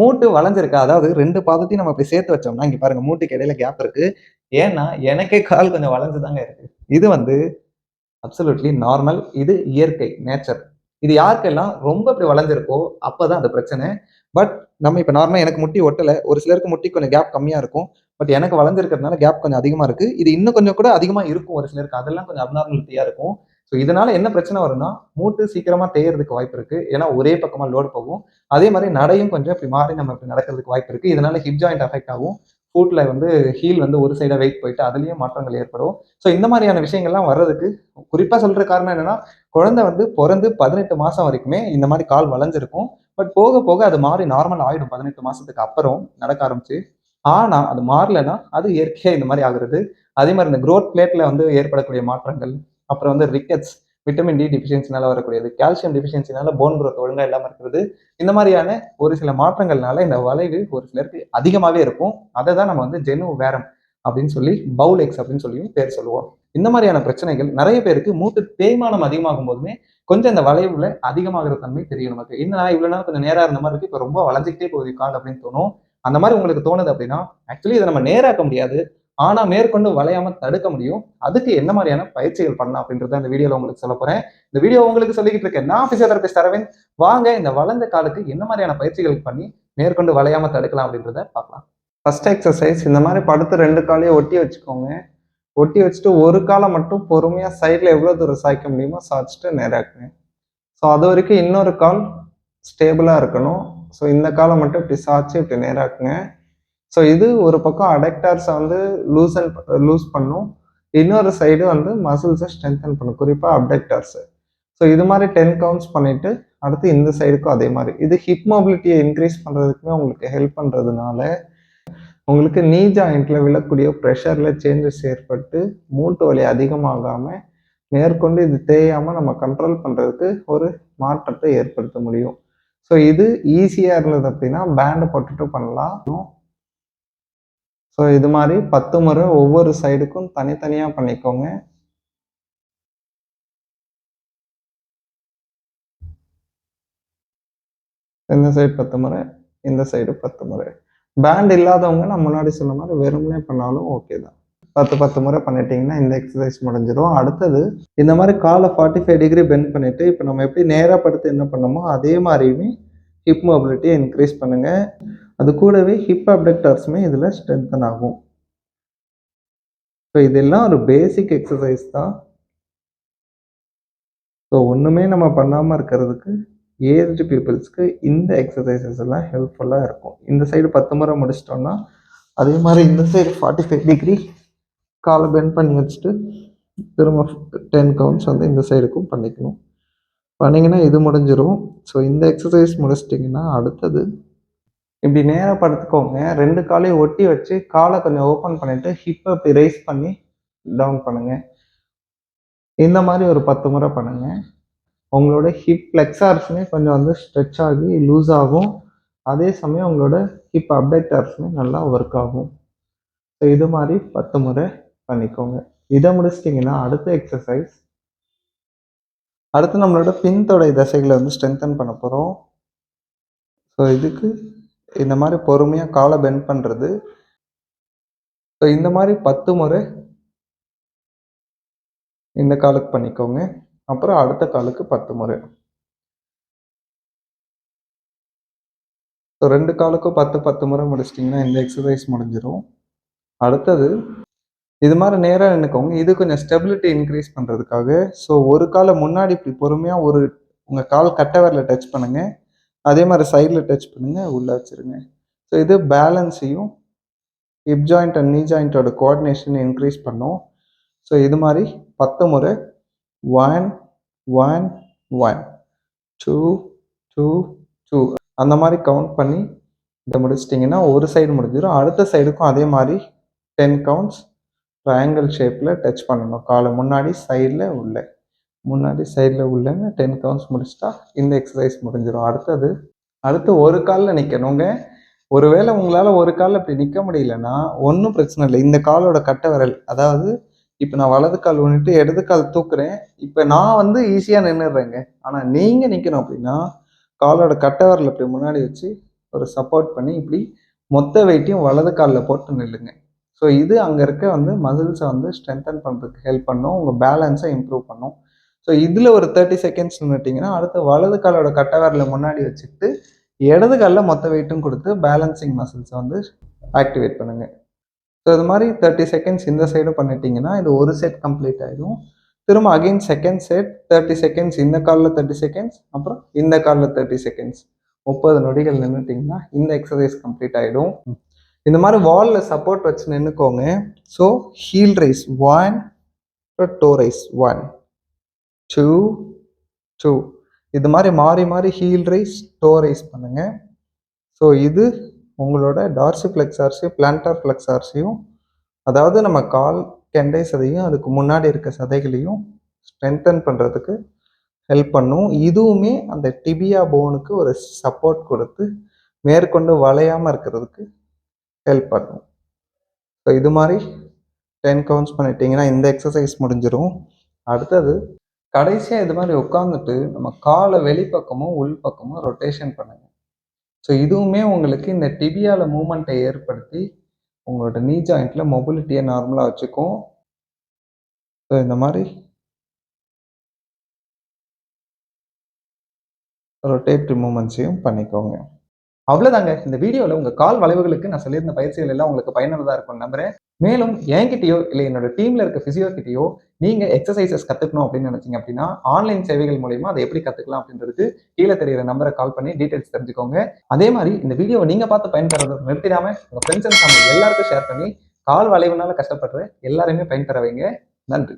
மூட்டு வளைஞ்சிருக்கா? அதாவது ரெண்டு பாதத்தையும் நம்ம இப்படி சேர்த்து வச்சோம்னா இங்க பாருங்க மூட்டுக்கு இடையில கேப் இருக்கு. ஏன்னா எனக்கே கால் கொஞ்சம் வளைஞ்சுதாங்க இருக்கு. இது வந்து அப்சல்யூட்லி நார்மல் இது இயற்கை நேச்சர் இது யாருக்கெல்லாம் ரொம்ப இப்படி வளைஞ்சிருக்கோ அப்பதான் அது பிரச்சனை. பட் நம்ம இப்போ நார்மலாக எனக்கு முட்டி ஒட்டலை. ஒரு சிலருக்கு முட்டி கொஞ்சம் கேப் கம்மியாக இருக்கும். பட் எனக்கு வளர்ந்துருக்கிறதுனால கேப் கொஞ்சம் அதிகமாக இருக்கு. இது இன்னும் கொஞ்சம் கூட அதிகமாக இருக்கும் ஒரு சிலருக்கு. அதெல்லாம் கொஞ்சம் அப்நார்மலிட்டியாக இருக்கும். ஸோ இதனால என்ன பிரச்சனை வரும்னா மூட்டு சீக்கிரமா தேயறதுக்கு வாய்ப்பு இருக்கு. ஏன்னா ஒரே பக்கமா லோடு போகும். அதே மாதிரி நடையும் கொஞ்சம் இப்படி மாறி நம்ம இப்படி நடக்கிறதுக்கு வாய்ப்பு இருக்கு. இதனால ஹிப் ஜாயிண்ட் அஃபெக்ட் ஆகும். ஃபுட்ல வந்து ஹீல் வந்து ஒரு சைடாக வெயிட் போயிட்டு அதுலயும் மாற்றங்கள் ஏற்படும். ஸோ இந்த மாதிரியான விஷயங்கள்லாம் வர்றதுக்கு குறிப்பா சொல்ற காரணம் என்னன்னா குழந்தை வந்து பிறந்து பதினெட்டு மாசம் வரைக்குமே இந்த மாதிரி கால் வளைஞ்சிருக்கும். பட் போக போக அது மாறி நார்மல் ஆயிடும். பதினெட்டு மாசத்துக்கு அப்புறம் நடக்க ஆரம்பிச்சு. ஆனா அது மாறலைன்னா அது இயற்கையா இந்த மாதிரி ஆகுறது. அதே மாதிரி இந்த குரோத் பிளேட்ல வந்து ஏற்படக்கூடிய மாற்றங்கள். அப்புறம் வந்து ரிக்கெட்ஸ் விட்டமின் டி டிஃபிஷியன்சினால வரக்கூடியது. கால்சியம் டிஃபிஷியன்சினால போன் குரோத் ஒழுங்காக இல்லாமல் இருக்கிறது. இந்த மாதிரியான ஒரு சில மாற்றங்கள்னால இந்த வளைவு ஒரு சிலருக்கு அதிகமாகவே இருக்கும். அதை தான் நம்ம வந்து ஜெனு வேரம் அப்படின்னு சொல்லி பவுல் எக்ஸ் அப்படின்னு சொல்லியும் பேர் சொல்லுவோம். இந்த மாதிரியான பிரச்சனைகள் நிறைய பேருக்கு மூட்டு தேய்மானம் அதிகமாகும் போதுமே கொஞ்சம் இந்த வளைவுல அதிகமாகிற தன்மை தெரியும் நமக்கு. என்ன இவ்வளோ நாள் கொஞ்சம் நேராக இருந்த மாதிரி இருக்கு இப்போ ரொம்ப வளைஞ்சிக்கிட்டே போகுது கால் அப்படின்னு தோணும். அந்த மாதிரி உங்களுக்கு தோணுது அப்படின்னா ஆக்சுவலி இதை நம்ம நேராக்க முடியாது. ஆனா மேற்கொண்டு வளையாம தடுக்க முடியும். அதுக்கு என்ன மாதிரியான பயிற்சிகள் பண்ணலாம் அப்படின்றத இந்த வீடியோல உங்களுக்கு சொல்ல போறேன். இந்த வீடியோ உங்களுக்கு சொல்லிக்கிட்டு இருக்கேன் நான் பிசியோதெரபிஸ்ட் அரவிந்த். வாங்க இந்த வளர்ந்த காலுக்கு என்ன மாதிரியான பயிற்சிகள் பண்ணி மேற்கொண்டு வளையாம தடுக்கலாம் அப்படின்றத பார்க்கலாம். ஃபர்ஸ்ட் எக்ஸசைஸ் இந்த மாதிரி படுத்து ரெண்டு காலையும் ஒட்டி வச்சுக்கோங்க. ஒட்டி வச்சுட்டு ஒரு காலை மட்டும் பொறுமையா சைட்ல எவ்வளவு தூரம் சாய்க்க முடியுமோ சாய்ச்சிட்டு நேராக்குங்க ஸோ அது வரைக்கும் இன்னொரு கால் ஸ்டேபிளா இருக்கணும். ஸோ இந்த காலை மட்டும் இப்படி சாய்ச்சி இப்படி நேராக்குங்க ஸோ இது ஒரு பக்கம் அடக்டார்ஸை வந்து லூசன் லூஸ் பண்ணும். இன்னொரு சைடு வந்து மசில்ஸை ஸ்ட்ரென்தன் பண்ணும். குறிப்பாக அப்டக்டார்ஸு ஸோ இது மாதிரி டென் கவுண்ட்ஸ் பண்ணிவிட்டு அடுத்து இந்த சைடுக்கும் அதே மாதிரி. இது ஹிப் மொபிலிட்டியை இன்க்ரீஸ் பண்ணுறதுக்குமே உங்களுக்கு ஹெல்ப் பண்ணுறதுனால உங்களுக்கு நீ ஜாயிண்ட்டில் விழக்கூடிய ப்ரெஷரில் சேஞ்சஸ் ஏற்பட்டு மூட்டு வலி அதிகமாகாமல் மேற்கொண்டு இது தேயாமல் நம்ம கண்ட்ரோல் பண்ணுறதுக்கு ஒரு மாற்றத்தை ஏற்படுத்த முடியும். ஸோ இது ஈஸியாக இருந்தது அப்படின்னா பேண்டை போட்டுட்டு பண்ணலாம். ஸோ இது மாதிரி பத்து முறை ஒவ்வொரு சைடுக்கும் தனித்தனியாக பண்ணிக்கோங்க. இந்த சைடு பத்து முறை இந்த சைடு பத்து முறை. பேண்ட் இல்லாதவங்க நான் முன்னாடி சொன்ன மாதிரி வெறுமனே பண்ணாலும் ஓகே தான். பத்து பத்து முறை பண்ணிட்டீங்கன்னா இந்த எக்ஸசைஸ் முடிஞ்சிடும். அடுத்தது இந்த மாதிரி காலை ஃபார்ட்டி ஃபைவ் டிகிரி பெண்ட் பண்ணிவிட்டு இப்போ நம்ம எப்படி நேராக படுத்து என்ன பண்ணோமோ அதே மாதிரியுமே ஹிப் மொபிலிட்டியை இன்க்ரீஸ் பண்ணுங்கள் அது கூடவே ஹிப் அப்டக்டர்ஸுமே இதில் ஸ்ட்ரென்தன் ஆகும். ஸோ இதெல்லாம் ஒரு பேசிக் எக்ஸசைஸ் தான். ஸோ ஒன்றுமே நம்ம பண்ணாமல் இருக்கிறதுக்கு ஏஜ்டு பீப்புள்ஸ்க்கு இந்த எக்ஸசைசஸ் எல்லாம் ஹெல்ப்ஃபுல்லாக இருக்கும். இந்த சைடு பத்து முறை முடிச்சிட்டோம்னா அதே மாதிரி இந்த சைடு ஃபார்ட்டி ஃபைவ் டிகிரி காலை பெண்ட் பண்ணி வச்சுட்டு திரும்ப டென் கவுண்ட்ஸ் வந்து இந்த சைடுக்கும் பண்ணிக்கணும். பண்ணிங்கன்னா இது முடிஞ்சிடும் ஸோ இந்த எக்ஸசைஸ் முடிச்சிட்டிங்கன்னா அடுத்தது இப்படி நேராக படுத்துக்கோங்க. ரெண்டு காலையும் ஒட்டி வச்சு காலை கொஞ்சம் ஓப்பன் பண்ணிவிட்டு ஹிப்பை இப்படி ரைஸ் பண்ணி டவுன் பண்ணுங்கள் இந்த மாதிரி ஒரு பத்து முறை பண்ணுங்கள் உங்களோட ஹிப் ஃப்ளெக்ஸார்ஸுமே கொஞ்சம் வந்து ஸ்ட்ரெச் ஆகி லூஸ் ஆகும். அதே சமயம் உங்களோட ஹிப் அப்டக்டார்ஸுமே நல்லா ஒர்க் ஆகும். ஸோ இது மாதிரி பத்து முறை பண்ணிக்கோங்க. இதை முடிச்சிட்டிங்கன்னா அடுத்த எக்ஸசைஸ் அடுத்து நம்மளோட பின்தொடை தசைகளை வந்து ஸ்ட்ரென்தன் பண்ண போகிறோம் ஸோ இதுக்கு இந்த மாதிரி பொறுமையாக காலை பெண்ட் பண்ணுறது ஸோ இந்த மாதிரி பத்து முறை இந்த காலுக்கு பண்ணிக்கோங்க. அப்புறம் அடுத்த காலுக்கு பத்து முறை. ஸோ ரெண்டு காலுக்கும் பத்து பத்து முறை முடிச்சிட்டிங்கன்னா இந்த எக்ஸசைஸ் முடிஞ்சிடும் அடுத்தது இது மாதிரி நேராக நின்றுக்கோங்க இது கொஞ்சம் ஸ்டெபிலிட்டி இன்க்ரீஸ் பண்ணுறதுக்காக ஸோ ஒரு காலை முன்னாடி இப்படி பொறுமையாக ஒரு உங்கள் கால் கட்டை வரல டச் பண்ணுங்கள் அதே மாதிரி சைடில் டச் பண்ணுங்கள் உள்ளே வச்சிருங்க. ஸோ இது பேலன்ஸையும் ஹிப் ஜாயிண்ட் அண்ட் நீ ஜாயிண்ட்டோட கோஆர்டினேஷன் இன்க்ரீஸ் பண்ணும். ஸோ இது மாதிரி பத்து முறை. One one one two two two அந்த மாதிரி கவுண்ட் பண்ணி இதை முடிச்சிட்டிங்கன்னா ஒரு சைடு முடிஞ்சிடும். அடுத்த சைடுக்கும் அதே மாதிரி டென் கவுண்ட்ஸ் ட்ரையாங்கிள் ஷேப்பில் டச் பண்ணணும். காலை முன்னாடி சைடில் உள்ள. முன்னாடி சைடில் உள்ளங்க டென் கவுண்ட்ஸ் முடிச்சிட்டா இந்த எக்ஸசைஸ் முடிஞ்சிடும் அடுத்தது அடுத்து ஒரு காலில் நிற்கணுங்க ஒருவேளை உங்களால் ஒரு காலில் இப்படி நிற்க முடியலன்னா ஒன்றும் பிரச்சனை இல்லை. இந்த காலோட கட்டை விரல் அதாவது இப்போ நான் வலது கால் ஒன்றுட்டு இடது கால் தூக்குறேன். இப்போ நான் வந்து ஈஸியாக நின்றுடுறேங்க ஆனால் நீங்கள் நிற்கணும் அப்படின்னா காலோட கட்டை விரல் இப்படி முன்னாடி வச்சு ஒரு சப்போர்ட் பண்ணி இப்படி மொத்த வெயிட்டையும் வலது காலில் போட்டு நில்லுங்க. ஸோ இது அங்கே இருக்க வந்து மசில்ஸை வந்து ஸ்ட்ரென்தன் பண்ணுறதுக்கு ஹெல்ப் பண்ணும். உங்கள் பேலன்ஸை இம்ப்ரூவ் பண்ணும். ஸோ இதில் ஒரு தேர்ட்டி செகண்ட்ஸ் நின்றுட்டிங்கன்னா அடுத்து வலது காலோட கட்டவரில் முன்னாடி வச்சுக்கிட்டு இடது காலில் மொத்த வெயிட்டும் கொடுத்து பேலன்சிங் மசில்ஸை வந்து ஆக்டிவேட் பண்ணுங்கள் ஸோ இது மாதிரி தேர்ட்டி செகண்ட்ஸ் இந்த சைடும் பண்ணிட்டீங்கன்னா இது ஒரு செட் கம்ப்ளீட் ஆகிடும் திரும்ப again second set thirty seconds இந்த காலில் தேர்ட்டி செகண்ட்ஸ் அப்புறம் இந்த காலில் தேர்ட்டி செகண்ட்ஸ் முப்பது நொடிகள் நின்றுட்டிங்கன்னா இந்த எக்ஸசைஸ் கம்ப்ளீட் ஆகிடும் இந்த மாதிரி வாலில் சப்போர்ட் வச்சு நின்றுக்கோங்க so heel raise one toe raise one two two இது மாதிரி மாறி மாறி ஹீல் ரைஸ் டோ ரைஸ் பண்ணுங்கள் ஸோ இது உங்களோட டார்சி ஃப்ளெக்ஸார்ஸையும் பிளான்டார் ஃப்ளெக்ஸார்ஸையும் அதாவது நம்ம கால் கெண்டை சதையும் அதுக்கு முன்னாடி இருக்க சதைகளையும் ஸ்ட்ரென்தன் பண்ணுறதுக்கு ஹெல்ப் பண்ணும். இதுவுமே அந்த டிபியா போனுக்கு ஒரு சப்போர்ட் கொடுத்து மேற்கொண்டு வளையாமல் இருக்கிறதுக்கு ஹெல்ப் பண்ணும் ஸோ இது மாதிரி டென் கவுண்ட்ஸ் பண்ணிட்டீங்கன்னா இந்த எக்ஸசைஸ் முடிஞ்சிடும் அடுத்தது கடைசியாக இது மாதிரி உட்காந்துட்டு நம்ம காலை வெளிப்பக்கமும் உள் பக்கமும் ரொட்டேஷன் பண்ணுங்கள் ஸோ இதுவுமே உங்களுக்கு இந்த டிபியால மூமெண்ட்டை ஏற்படுத்தி உங்களோட நீ ஜாயிண்டில் மொபிலிட்டியை நார்மலாக வச்சுக்கும். ஸோ இந்த மாதிரி ரொட்டேட்ரி மூமெண்ட்ஸையும் பண்ணிக்கோங்க. அவ்வளோதாங்க இந்த வீடியோவில் உங்கள் கால் வளைவுகளுக்கு நான் சொல்லியிருந்த பயிற்சிகள் எல்லாம் உங்களுக்கு பயனுள்ளதாக இருக்கும் நம்புறேன். மேலும் என்கிட்டயோ இல்லை என்னோட டீமில் இருக்க ஃபிசியோகிட்டையோ நீங்கள் எக்ஸசைசஸ் கற்றுக்கணும் அப்படின்னு நினச்சிங்க அப்படின்னா ஆன்லைன் சேவைகள் மூலயமா அதை எப்படி கற்றுக்கலாம் அப்படின்றதுக்கு கீழே தெரியிற நம்பரை கால் பண்ணி டீட்டெயில்ஸ் தெரிஞ்சுக்கோங்க. அதே மாதிரி இந்த வீடியோவை நீங்கள் பார்த்து பயன்பெறதை நிறுத்திடாம உங்கள் ஃப்ரெண்ட்ஸ் அண்ட் ஃபேமிலி எல்லாருக்கும் ஷேர் பண்ணி கால் வளைவுனால கஷ்டப்படுற எல்லாருமே பயன்பெற வைங்க. நன்றி.